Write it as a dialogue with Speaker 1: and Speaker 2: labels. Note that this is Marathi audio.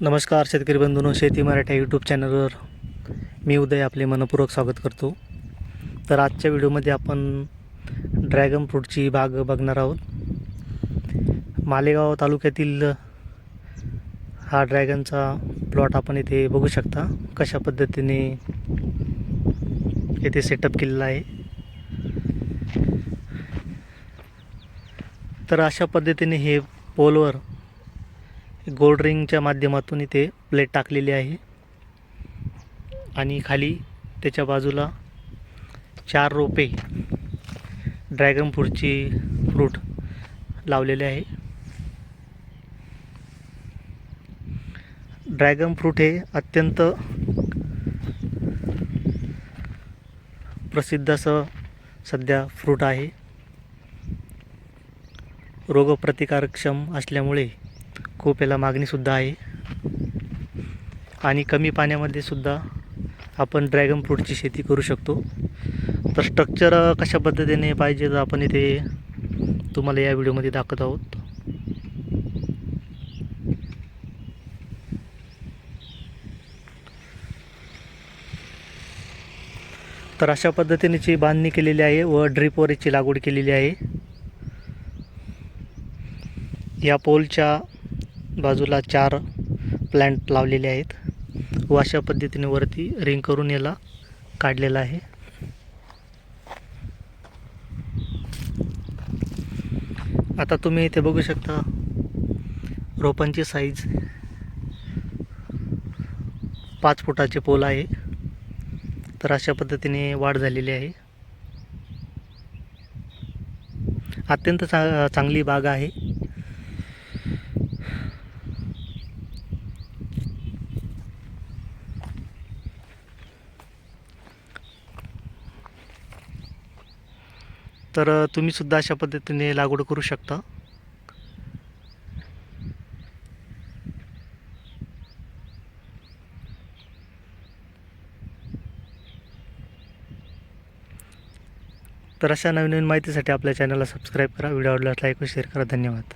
Speaker 1: नमस्कार शेतकरी बंधूंनो शेती मराठा यूट्यूब चॅनलवर मी उदय आपले मनपूर्वक स्वागत करतो. तर आजच्या व्हिडिओमध्ये आपण ड्रॅगन फ्रूटची बाग बघणार आहोत. मालेगाव तालुक्यातील हा ड्रॅगनचा प्लॉट आपण इथे बघू शकता. कशा पद्धतीने येथे सेटअप केलेला आहे. तर अशा पद्धतीने हे पोलवर गोल्ड रिंगच्या माध्यमातून इथे प्लेट टाकलेली आहे. आणि खाली त्याच्या बाजूला चार रोपे ड्रॅगन फ्रूटची फ्रूट लावलेले आहे. ड्रॅगन फ्रूट हे अत्यंत प्रसिद्ध असं सध्या फ्रूट आहे. रोगप्रतिकारक्षम असल्यामुळे खूप याला मागणीसुद्धा आहे. आणि कमी पाण्यामध्ये सुद्धा आपण ड्रॅगन फ्रूटची शेती करू शकतो. तर स्ट्रक्चर कशा पद्धतीने पाहिजे तर आपण इथे तुम्हाला या व्हिडिओमध्ये दाखवत आहोत. तर अशा पद्धतीनेची बांधणी केलेली आहे व ड्रीपवर याची लागवड केलेली आहे. या पोलच्या बाजूला चार प्लॅन्ट लावलेले आहेत. व अशा पद्धतीने वरती रिंग करून याला काढलेलं आहे. आता तुम्ही इथे बघू शकता रोपांची साईज पाच फुटाचे पोल आहे. तर अशा पद्धतीने वाढ झालेली आहे. अत्यंत चा चांगली बाग आहे. तर तुम्ही सुद्धा अशा पद्धतीने लागवड करू शकता. तर अशा नवीन नवीन माहितीसाठी आपल्या चॅनलला सबस्क्राईब करा. व्हिडिओ आवडल्यास लाईक व शेअर करा. धन्यवाद.